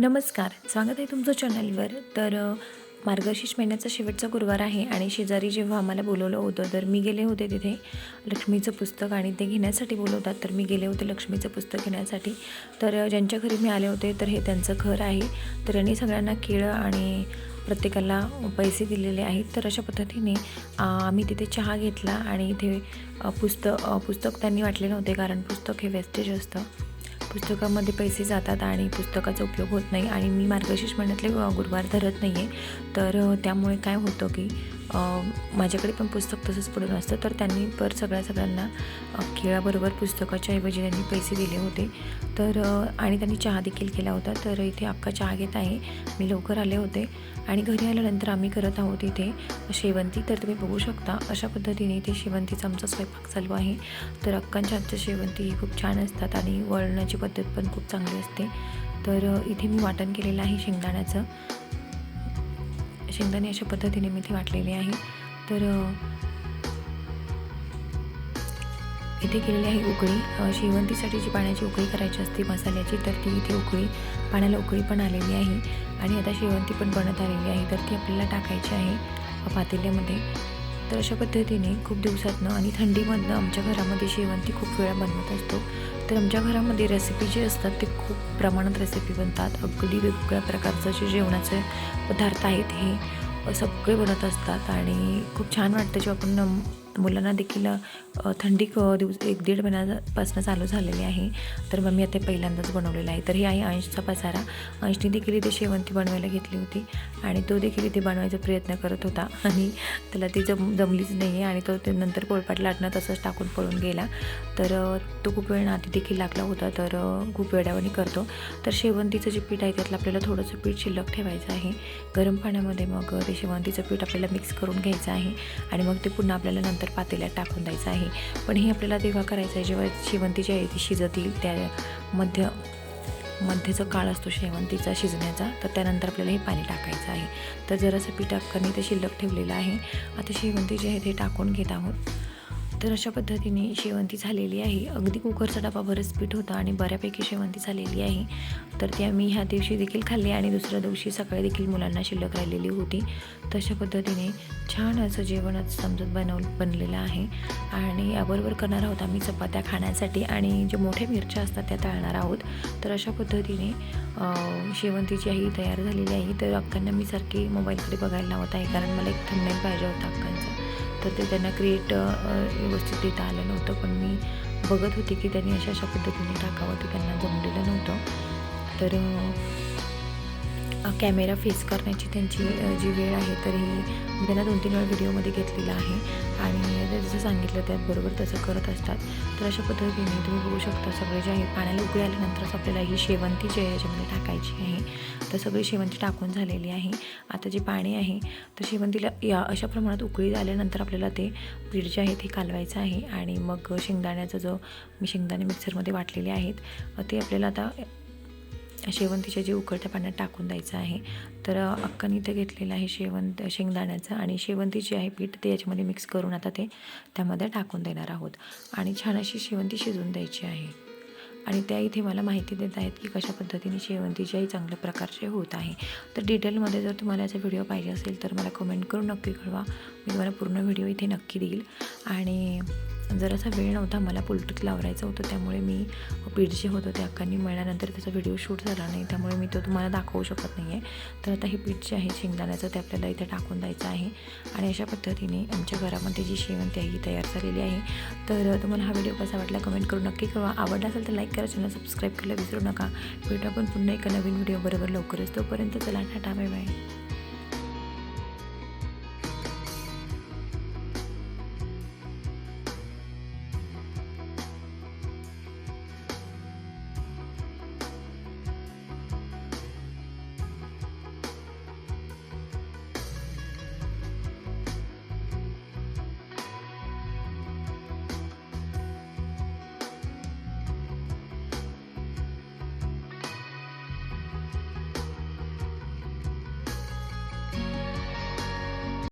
नमस्कार. स्वागत आहे तुमचं चॅनलवर तर मार्गशीर्ष महिन्याचा शेवटचा गुरुवार आहे आणि शेजारी जेव्हा आम्हाला बोलवलं होतं तर मी गेले होते तिथे लक्ष्मीचं पुस्तक आणि ते घेण्यासाठी बोलवतात तर मी गेले होते लक्ष्मीचं पुस्तक घेण्यासाठी. तर ज्यांच्या घरी मी आले होते तर हे त्यांचं घर आहे. तर यांनी सगळ्यांना केळं आणि प्रत्येकाला पैसे दिलेले आहेत. तर अशा पद्धतीने आम्ही तिथे चहा घेतला आणि इथे पुस्तक पुस्तक त्यांनी वाटले नव्हते कारण पुस्तक हे वेस्टेज असतं. पुस्तकामध्ये पैसे जातात आणि पुस्तकाचा उपयोग होत नाही आणि मी मार्गशीर्ष महिन्यातले गुरुवार धरत नाही आहे तर त्यामुळे काय होतं की माझ्याकडे पण पुस्तक तसंच पडून असतं. तर त्यांनी पर सगळ्या सगळ्यांना खेळाबरोबर पुस्तकाच्या ऐवजी त्यांनी पैसे दिले होते. तर आणि त्यांनी चहा देखील केला होता. तर इथे अक्का चहा घेत आहे. मी लवकर आले होते. आणि घरी आल्यानंतर आम्ही करत आहोत इथे शेवंती. तर तुम्ही बघू शकता अशा पद्धतीने इथे शेवंतीचा आमचा स्वयंपाक चालू आहे. तर अक्कांच्या हातच्या शेवंती ही खूप छान असतात आणि वळणाची पद्धत पण खूप चांगली असते. तर इथे मी वाटण केलेलं आहे शेंगदाण्याचं. शेंगदाणे अशा पद्धतीने मी ते वाटलेले आहे. तर इथे केलेली आहे उकळी. शेवंतीसाठी जी पाण्याची उकळी करायची असते मसाल्याची तर ती इथे उकळी पाण्याला उकळी पण आलेली आहे. आणि आता शेवंती पण बनत आलेली आहे तर ती आपल्याला टाकायची आहे पातेल्यामध्ये. तर अशा पद्धतीने खूप दिवसातनं आणि थंडीमधनं आमच्या घरामध्ये शेवंती खूप वेळा बनवत असतो. तर आमच्या घरामध्ये रेसिपी जे असतात ते खूप प्रमाणात रेसिपी बनतात. अगदी वेगवेगळ्या प्रकारचं जे जेवणाचे पदार्थ आहेत हे सगळे बनत असतात आणि खूप छान वाटतं जेव्हा आपण मुलांना देखील थंडी क दिवस एक दीड महिन्यापासून चालू झालेली आहे. तर मग मी आता पहिल्यांदाच बनवलेला आहे. तर हे आहे अंशचा पसारा. अंशने देखील इथे शेवंती बनवायला घेतली होती आणि तो देखील इथे बनवायचा प्रयत्न करत होता. आणि त्याला ती जम जमलीच नाही आहे आणि तो ते नंतर पोळपाट लाटणं तसंच टाकून पळून गेला. तर तो खूप वेळ नाती देखील लागला होता. तर खूप वेळावानी करतो. तर शेवंतीचं जे पीठ आहे त्यातलं आपल्याला थोडंसं पीठ शिल्लक ठेवायचं आहे. गरम पाण्यामध्ये मग ते शेवंतीचं पीठ आपल्याला मिक्स करून घ्यायचं आहे. आणि मग ते पुन्हा आपल्याला नंतर पातेल्यात टाकून द्यायचं आहे. पण हे आपल्याला तेव्हा करायचं आहे जेव्हा शेवंती जी आहे ती शिजतील त्या मध्य मध्येचा काळ असतो शेवंतीचा शिजण्याचा तर त्यानंतर आपल्याला हे पाणी टाकायचं आहे. तर जरासं पीठ अक्काने ते शिल्लक ठेवलेलं आहे. आता शेवंती जे आहे ते टाकून घेत आहोत. तर अशा पद्धतीने शेवंती झालेली आहे. अगदी कुकरचा डबा बरंच पीठ होता आणि बऱ्यापैकी शेवंती झालेली आहे. तर ती आम्ही ह्या दिवशी देखील खाल्ली आणि दुसऱ्या दिवशी सकाळी देखील मुलांना शिल्लक राहिलेली होती. तशा पद्धतीने छान असं जेवणच समजत बनव बनलेलं आहे. आणि याबरोबर करणार आहोत आम्ही चपात्या खाण्यासाठी आणि जे मोठ्या मिरच्या असतात त्या तळणार आहोत. तर अशा पद्धतीने शेवंतीची आई तयार झालेली आहे. तर अक्कांना मी सारखी मोबाईलकडे बघायला लावत आहे कारण मला एक थंबनेल पाहिजे होता अक्कांचा. तर ते त्यांना क्रिएट व्यवस्थित देता आलं नव्हतं. पण मी बघत होते की त्यांनी अशा अशा पद्धतीने टाकावं ते त्यांना जमलेलं नव्हतं. तर कॅमेरा फेस करण्याची त्यांची जी वेळ आहे तर ही त्यांना दोन तीन वेळा व्हिडिओमध्ये घेतलेला आहे. आणि ते जसं सांगितलं त्याचबरोबर तसं करत असतात. तर अशा पद्धतीने तुम्ही बघू शकता सगळे जे आहे पाण्याला उकळी आल्यानंतरच आपल्याला ही शेवंती जी आहे याच्यामध्ये टाकायची आहे. तर सगळी शेवंती टाकून झालेली आहे. आता जे पाणी आहे तर शेवंतीला या अशा प्रमाणात उकळी आल्यानंतर आपल्याला ते पीठ जे आहे ते कालवायचं आहे. आणि मग शेंगदाण्याचा जो मी शेंगदाणे मिक्सरमध्ये वाटलेले आहेत ते आपल्याला आता शेवंतीच्या जे उकळत्या पाण्यात टाकून द्यायचं आहे तर अक्कन इथं घेतलेलं आहे शेवंत शेंगदाण्याचं आणि शेवंती जी आहे पीठ ते याच्यामध्ये मिक्स करून आता ते त्यामध्ये टाकून देणार आहोत. आणि छान अशी शेवंती शिजवून द्यायची आहे. आणि त्या इथे मला माहिती देत आहेत की कशा पद्धतीने शेवंतीच्याही चांगल्या प्रकारचे होत आहे. तर डिटेलमध्ये जर तुम्हाला याचा व्हिडिओ पाहिजे असेल तर मला कमेंट करून नक्की कळवा. मी तुम्हाला पूर्ण व्हिडिओ इथे नक्की देईल. आणि जर असा वेळ नव्हता मला पोल्ट्रीत लावरायचं होतं त्यामुळे मी पीठ जे होतं ते अक्कांनी. मिळाल्यानंतर त्याचा व्हिडिओ शूट झाला नाही त्यामुळे मी तो तुम्हाला दाखवू शकत नाही आहे तर आता हे पीठ जे आहे शेंगदाण्याचं ते आपल्याला इथे टाकून द्यायचं आहे. आणि अशा पद्धतीने आमच्या घरामध्ये जी शेवंती आहे ही तयार झालेली आहे. तर तुम्हाला हा व्हिडिओ कसा वाटला कमेंट करून नक्की कळवा. आवडला असेल तर लाईक करा चॅनल सबस्क्राईब करायला विसरू नका. भेटू आपण पुन्हा एका नवीन व्हिडिओ बरोबर लवकरच. तोपर्यंत चला टाटा बाय बाय.